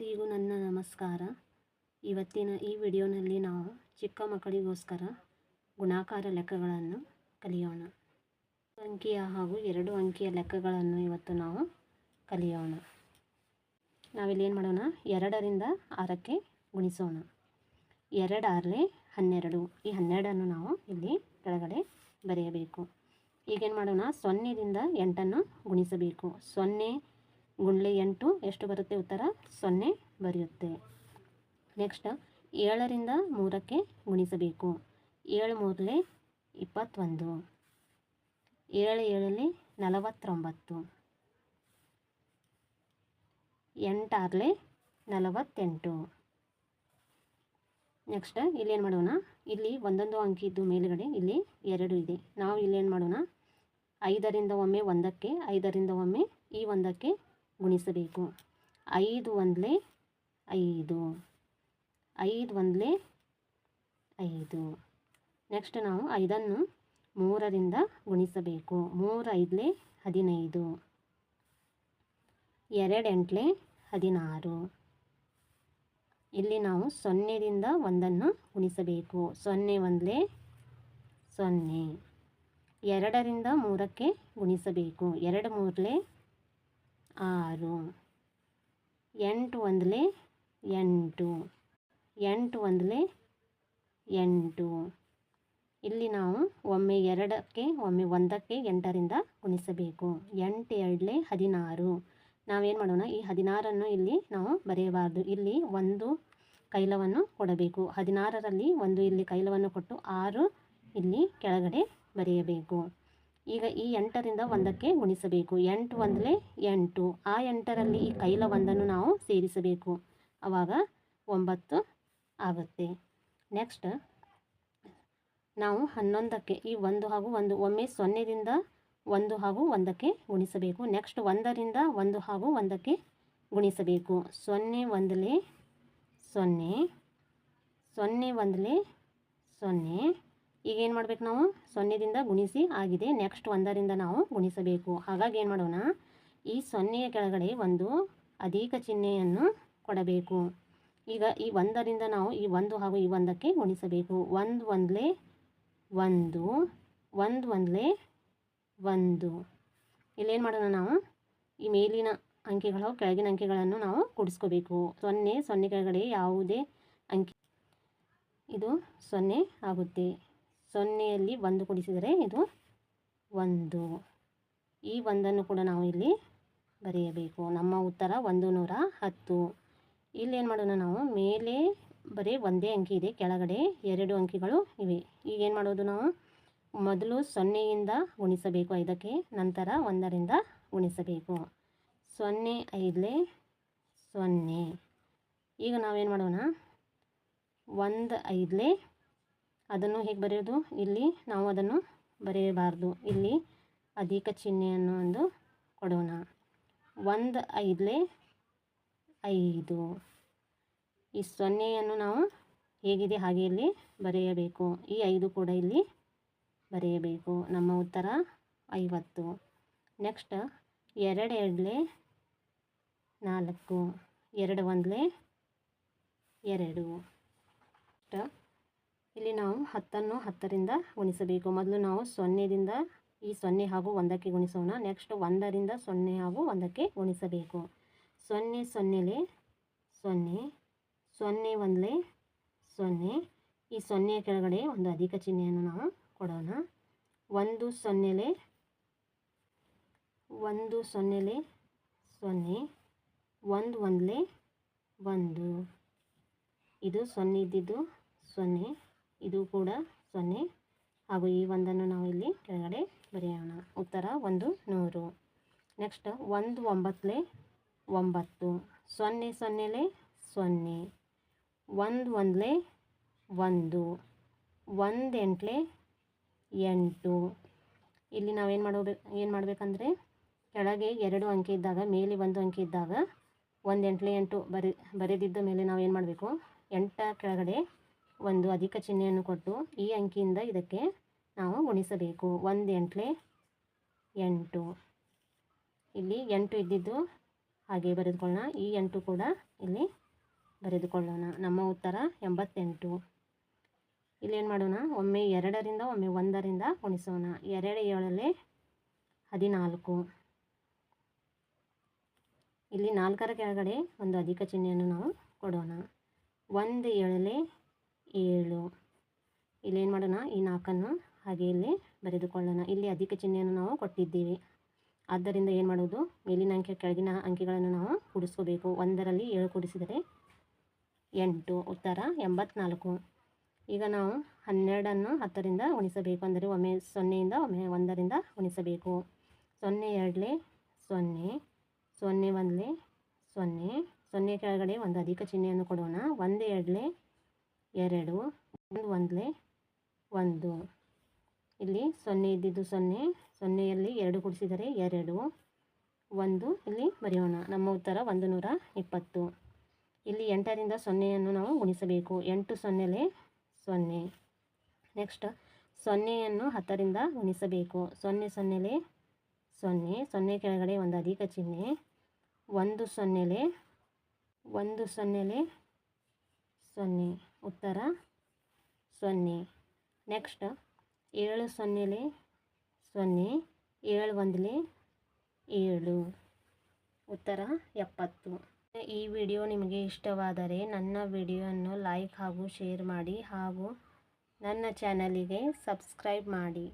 ಎಲ್ಲರಿಗೂ ನನ್ನ ನಮಸ್ಕಾರ. ಇವತ್ತಿನ ಈ ವಿಡಿಯೋನಲ್ಲಿ ನಾವು ಚಿಕ್ಕ ಮಕ್ಕಳಿಗೋಸ್ಕರ ಗುಣಾಕಾರ ಲೆಕ್ಕಗಳನ್ನು ಕಲಿಯೋಣ. ಅಂಕಿಯ ಹಾಗೂ ಎರಡು ಅಂಕಿಯ ಲೆಕ್ಕಗಳನ್ನು ಇವತ್ತು ನಾವು ಕಲಿಯೋಣ. ನಾವಿಲ್ಲಿ ಏನು ಮಾಡೋಣ? ಎರಡರಿಂದ ಆರಕ್ಕೆ ಗುಣಿಸೋಣ. ಎರಡು ಆರಲೆ ಹನ್ನೆರಡು. ಈ ಹನ್ನೆರಡನ್ನು ನಾವು ಇಲ್ಲಿ ಕೆಳಗಡೆ ಬರೆಯಬೇಕು. ಈಗೇನು ಮಾಡೋಣ? ಸೊನ್ನೆದಿಂದ ಎಂಟನ್ನು ಗುಣಿಸಬೇಕು. ಸೊನ್ನೆ ಗುಂಡ್ಲೆ ಎಂಟು, ಎಷ್ಟು ಬರುತ್ತೆ ಉತ್ತರ? ಸೊನ್ನೆ ಬರೆಯುತ್ತೆ. ನೆಕ್ಸ್ಟ್ ಏಳರಿಂದ ಮೂರಕ್ಕೆ ಗುಣಿಸಬೇಕು. ಏಳು ಮೂರಲೆ ಇಪ್ಪತ್ತೊಂದು. ಏಳು ಏಳಲ್ಲಿ ನಲವತ್ತೊಂಬತ್ತು. ಎಂಟಾರಲೆ ನಲವತ್ತೆಂಟು. ನೆಕ್ಸ್ಟ್ ಇಲ್ಲಿ ಏನು ಮಾಡೋಣ? ಇಲ್ಲಿ ಒಂದೊಂದು ಅಂಕಿ ಇದ್ದು ಮೇಲುಗಡೆ ಇಲ್ಲಿ ಎರಡು ಇದೆ. ನಾವು ಇಲ್ಲೇನು ಮಾಡೋಣ? ಐದರಿಂದ ಒಮ್ಮೆ ಒಂದಕ್ಕೆ, ಐದರಿಂದ ಒಮ್ಮೆ ಈ ಒಂದಕ್ಕೆ ಗುಣಿಸಬೇಕು. ಐದು ಒಂದಲೇ ಐದು. ಐದು ಒಂದಲೇ ಐದು. ನೆಕ್ಸ್ಟ್ ನಾವು ಐದನ್ನು ಮೂರರಿಂದ ಗುಣಿಸಬೇಕು. ಮೂರು ಐದಲೇ ಹದಿನೈದು. ಎರಡು ಹದಿನಾರು. ಇಲ್ಲಿ ನಾವು ಸೊನ್ನೆಯಿಂದ ಒಂದನ್ನು ಗುಣಿಸಬೇಕು. ಸೊನ್ನೆ ಒಂದಲೆ ಸೊನ್ನೆ. ಎರಡರಿಂದ ಮೂರಕ್ಕೆ ಗುಣಿಸಬೇಕು. ಎರಡು ಮೂರಲೆ ಆರು. ಎಂಟು ಒಂದಲೇ ಎಂಟು. ಎಂಟು ಒಂದಲೇ ಎಂಟು. ಇಲ್ಲಿ ನಾವು ಒಮ್ಮೆ ಎರಡಕ್ಕೆ, ಒಮ್ಮೆ ಒಂದಕ್ಕೆ ಎಂಟರಿಂದ ಗುಣಿಸಬೇಕು. ಎಂಟು ಎರಡಲೆ ಹದಿನಾರು. ನಾವೇನು ಮಾಡೋಣ? ಈ ಹದಿನಾರನ್ನು ಇಲ್ಲಿ ನಾವು ಬರೆಯಬಾರ್ದು. ಇಲ್ಲಿ ಒಂದು ಕೈಲವನ್ನು ಕೊಡಬೇಕು. ಹದಿನಾರರಲ್ಲಿ ಒಂದು ಇಲ್ಲಿ ಕೈಲವನ್ನು ಕೊಟ್ಟು ಆರು ಇಲ್ಲಿ ಕೆಳಗಡೆ ಬರೆಯಬೇಕು. ಈಗ ಈ ಎಂಟರಿಂದ ಒಂದಕ್ಕೆ ಗುಣಿಸಬೇಕು ಎಂಟು ಒಂದಲೇ ಎಂಟು. ಆ ಎಂಟರಲ್ಲಿ ಈ ಕೈಲ ಒಂದನ್ನು ನಾವು ಸೇರಿಸಬೇಕು. ಆವಾಗ ಒಂಬತ್ತು ಆಗುತ್ತೆ. ನೆಕ್ಸ್ಟ್ ನಾವು ಹನ್ನೊಂದಕ್ಕೆ ಈ ಒಂದು ಹಾಗೂ ಒಂದು ಒಮ್ಮೆ ಸೊನ್ನೆದಿಂದ ಒಂದು ಹಾಗೂ ಒಂದಕ್ಕೆ ಗುಣಿಸಬೇಕು. ನೆಕ್ಸ್ಟ್ ಒಂದರಿಂದ ಒಂದು ಹಾಗೂ ಒಂದಕ್ಕೆ ಗುಣಿಸಬೇಕು. ಸೊನ್ನೆ ಒಂದಲೇ ಸೊನ್ನೆ ಸೊನ್ನೆ ಒಂದಲೇ ಸೊನ್ನೆ ಈಗ ಏನು ಮಾಡಬೇಕು ನಾವು? ಸೊನ್ನೆದಿಂದ ಗುಣಿಸಿ ಆಗಿದೆ. ನೆಕ್ಸ್ಟ್ ಒಂದರಿಂದ ನಾವು ಗುಣಿಸಬೇಕು. ಹಾಗಾಗಿ ಏನು ಮಾಡೋಣ? ಈ ಸೊನ್ನೆಯ ಕೆಳಗಡೆ ಒಂದು ಅಧಿಕ ಚಿಹ್ನೆಯನ್ನು ಕೊಡಬೇಕು. ಈಗ ಈ ಒಂದರಿಂದ ನಾವು ಈ ಒಂದು ಹಾಗೂ ಈ ಒಂದಕ್ಕೆ ಗುಣಿಸಬೇಕು. ಒಂದು ಒಂದಲೇ ಒಂದು ಒಂದು ಒಂದಲೇ ಒಂದು. ಇಲ್ಲೇನು ಮಾಡೋಣ ನಾವು? ಈ ಮೇಲಿನ ಅಂಕಿಗಳು, ಕೆಳಗಿನ ಅಂಕಿಗಳನ್ನು ನಾವು ಕೂಡಿಸ್ಕೋಬೇಕು. ಸೊನ್ನೆ ಸೊನ್ನೆ ಕೆಳಗಡೆ ಯಾವುದೇ ಅಂಕಿ ಇದು ಸೊನ್ನೆ ಆಗುತ್ತೆ. ಸೊನ್ನೆಯಲ್ಲಿ ಒಂದು ಕೂಡಿಸಿದರೆ ಇದು ಒಂದು. ಈ ಒಂದನ್ನು ಕೂಡ ನಾವು ಇಲ್ಲಿ ಬರೆಯಬೇಕು. ನಮ್ಮ ಉತ್ತರ ಒಂದು ನೂರ ಹತ್ತು. ಇಲ್ಲೇನು ಮಾಡೋಣ ನಾವು? ಮೇಲೆ ಬರೀ ಒಂದೇ ಅಂಕಿ ಇದೆ, ಕೆಳಗಡೆ ಎರಡು ಅಂಕಿಗಳು ಇವೆ. ಈಗೇನು ಮಾಡೋದು ನಾವು? ಮೊದಲು ಸೊನ್ನೆಯಿಂದ ಗುಣಿಸಬೇಕು, ಐದಕ್ಕೆ ನಂತರ ಒಂದರಿಂದ ಗುಣಿಸಬೇಕು. ಸೊನ್ನೆ ಐದಲೇ ಸೊನ್ನೆ. ಈಗ ನಾವೇನು ಮಾಡೋಣ? ಒಂದು ಐದಲೇ ಅದನ್ನು ಹೇಗೆ ಬರೆಯೋದು? ಇಲ್ಲಿ ನಾವು ಅದನ್ನು ಬರೆಯಬಾರ್ದು. ಇಲ್ಲಿ ಅಧಿಕ ಚಿಹ್ನೆಯನ್ನು ಒಂದು ಕೊಡೋಣ. ಒಂದು ಐದಲೆ ಐದು. ಈ ಸೊನ್ನೆಯನ್ನು ನಾವು ಹೇಗಿದೆ ಹಾಗೆ ಇಲ್ಲಿ ಬರೆಯಬೇಕು. ಈ ಐದು ಕೂಡ ಇಲ್ಲಿ ಬರೆಯಬೇಕು. ನಮ್ಮ ಉತ್ತರ ಐವತ್ತು. ನೆಕ್ಸ್ಟ್ ಎರಡು ಎರಡಲೇ ನಾಲ್ಕು. ಎರಡು ಒಂದಲೇ ಎರಡು. ಇಲ್ಲಿ ನಾವು ಹತ್ತನ್ನು ಹತ್ತರಿಂದ ಗುಣಿಸಬೇಕು. ಮೊದಲು ನಾವು ಸೊನ್ನೆದಿಂದ ಈ ಸೊನ್ನೆ ಹಾಗೂ ಒಂದಕ್ಕೆ ಗುಣಿಸೋಣ. ನೆಕ್ಸ್ಟ್ ಒಂದರಿಂದ ಸೊನ್ನೆ ಹಾಗೂ ಒಂದಕ್ಕೆ ಗುಣಿಸಬೇಕು. ಸೊನ್ನೆ ಸೊನ್ನೆಲೆ ಸೊನ್ನೆ ಸೊನ್ನೆ ಒಂದಲೆ ಸೊನ್ನೆ. ಈ ಸೊನ್ನೆಯ ಕೆಳಗಡೆ ಒಂದು ಅಧಿಕ ಚಿಹ್ನೆಯನ್ನು ನಾವು ಕೊಡೋಣ. ಒಂದು ಸೊನ್ನೆಲೆ ಒಂದು ಸೊನ್ನೆಲೆ ಸೊನ್ನೆ, ಒಂದು ಒಂದಲೆ ಒಂದು. ಇದು ಸೊನ್ನೆ ಇದ್ದಿದ್ದು ಸೊನ್ನೆ. ಇದು ಕೂಡ ಸೊನ್ನೆ. ಹಾಗೂ ಈ ಒಂದನ್ನು ನಾವು ಇಲ್ಲಿ ಕೆಳಗಡೆ ಬರೆಯೋಣ. ಉತ್ತರ ಒಂದು ನೂರು. ನೆಕ್ಸ್ಟ್ ಒಂದು ಒಂಬತ್ತಲೇ ಒಂಬತ್ತು. ಸೊನ್ನೆ ಸೊನ್ನೆಲೆ ಸೊನ್ನೆ. ಒಂದು ಒಂದಲೆ ಒಂದು. ಒಂದು ಎಂಟು. ಇಲ್ಲಿ ನಾವೇನು ಮಾಡಬೇಕು, ಏನು ಮಾಡಬೇಕಂದ್ರೆ ಕೆಳಗೆ ಎರಡು ಅಂಕೆ ಇದ್ದಾಗ, ಮೇಲೆ ಒಂದು ಅಂಕೆ ಇದ್ದಾಗ ಒಂದು ಎಂಟ್ಲೆ ಎಂಟು ಬರೆ, ಬರೆದಿದ್ದ ಮೇಲೆ ನಾವು ಏನು ಮಾಡಬೇಕು, ಎಂಟ ಕೆಳಗಡೆ ಒಂದು ಅಧಿಕ ಚಿಹ್ನೆಯನ್ನು ಕೊಟ್ಟು ಈ ಅಂಕಿಯಿಂದ ಇದಕ್ಕೆ ನಾವು ಗುಣಿಸಬೇಕು. ಒಂದು ಎಂಟ್ಲೆ ಎಂಟು. ಇಲ್ಲಿ ಎಂಟು ಇದ್ದಿದ್ದು ಹಾಗೆ ಬರೆದುಕೊಳ್ಳೋಣ. ಈ ಎಂಟು ಕೂಡ ಇಲ್ಲಿ ಬರೆದುಕೊಳ್ಳೋಣ. ನಮ್ಮ ಉತ್ತರ ಎಂಬತ್ತೆಂಟು. ಇಲ್ಲೇನು ಮಾಡೋಣ? ಒಮ್ಮೆ ಎರಡರಿಂದ, ಒಮ್ಮೆ ಒಂದರಿಂದ ಗುಣಿಸೋಣ. ಎರಡು ಏಳಲ್ಲಿ ಹದಿನಾಲ್ಕು. ಇಲ್ಲಿ ನಾಲ್ಕರ ಕೆಳಗಡೆ ಒಂದು ಅಧಿಕ ಚಿಹ್ನೆಯನ್ನು ನಾವು ಕೊಡೋಣ. ಒಂದು ಏಳಲೆ ಏಳು. ಇಲ್ಲೇನು ಮಾಡೋಣ? ಈ ನಾಲ್ಕನ್ನು ಹಾಗೆ ಇಲ್ಲಿ ಬರೆದುಕೊಳ್ಳೋಣ. ಇಲ್ಲಿ ಅಧಿಕ ಚಿಹ್ನೆಯನ್ನು ನಾವು ಕೊಟ್ಟಿದ್ದೀವಿ. ಆದ್ದರಿಂದ ಏನು ಮಾಡೋದು? ಮೇಲಿನ ಅಂಕೆ ಕೆಳಗಿನ ಅಂಕೆಗಳನ್ನು ನಾವು ಕೂಡಿಸ್ಕೋಬೇಕು. ಒಂದರಲ್ಲಿ ಏಳು ಕೂಡಿಸಿದರೆ ಎಂಟು. ಉತ್ತರ ಎಂಬತ್ನಾಲ್ಕು. ಈಗ ನಾವು ಹನ್ನೆರಡನ್ನು ಹತ್ತರಿಂದ ಉಣಿಸಬೇಕು ಅಂದರೆ ಒಮ್ಮೆ ಸೊನ್ನೆಯಿಂದ ಒಮ್ಮೆ ಒಂದರಿಂದ ಉಣಿಸಬೇಕು ಸೊನ್ನೆ ಎರಡಲೆ ಸೊನ್ನೆ ಸೊನ್ನೆ ಒಂದಲೇ ಸೊನ್ನೆ. ಸೊನ್ನೆ ಕೆಳಗಡೆ ಒಂದು ಅಧಿಕ ಚಿಹ್ನೆಯನ್ನು ಕೊಡೋಣ. ಒಂದು ಎರಡಲೆ ಎರಡು ಒಂದು ಒಂದಲೆ, ಒಂದು. ಇಲ್ಲಿ ಸೊನ್ನೆ ಇದ್ದಿದ್ದು ಸೊನ್ನೆ, ಸೊನ್ನೆಯಲ್ಲಿ ಎರಡು ಕೂಡಿಸಿದರೆ ಎರಡು, ಒಂದು. ಇಲ್ಲಿ ಬರೆಯೋಣ. ನಮ್ಮ ಉತ್ತರ ಒಂದು ನೂರ ಇಪ್ಪತ್ತು. ಇಲ್ಲಿ ಎಂಟರಿಂದ ಸೊನ್ನೆಯನ್ನು ನಾವು ಗುಣಿಸಬೇಕು. ಎಂಟು ಸೊನ್ನೆಲೆ ಸೊನ್ನೆ. ನೆಕ್ಸ್ಟ್, ಸೊನ್ನೆಯನ್ನು ಹತ್ತರಿಂದ ಗುಣಿಸಬೇಕು. ಸೊನ್ನೆ ಸೊನ್ನೆಲೆ ಸೊನ್ನೆ. ಸೊನ್ನೆ ಕೆಳಗಡೆ ಒಂದು ಅಧಿಕ ಚಿಹ್ನೆ. ಒಂದು ಸೊನ್ನೆಲೆ ಒಂದು ಸೊನ್ನೆಲೆ ಸೊನ್ನೆ. ಉತ್ತರ ಸೊನ್ನೆ. ನೆಕ್ಸ್ಟ್ ಏಳು ಸೊನ್ನೆಲೆ ಸೊನ್ನೆ, ಏಳು ಒಂದಲೆ ಏಳು. ಉತ್ತರ ಎಪ್ಪತ್ತು. ಈ ವಿಡಿಯೋ ನಿಮಗೆ ಇಷ್ಟವಾದರೆ ನನ್ನ ವಿಡಿಯೋವನ್ನು ಲೈಕ್ ಹಾಗೂ ಶೇರ್ ಮಾಡಿ ಹಾಗೂ ನನ್ನ ಚಾನಲಿಗೆ ಸಬ್ಸ್ಕ್ರೈಬ್ ಮಾಡಿ.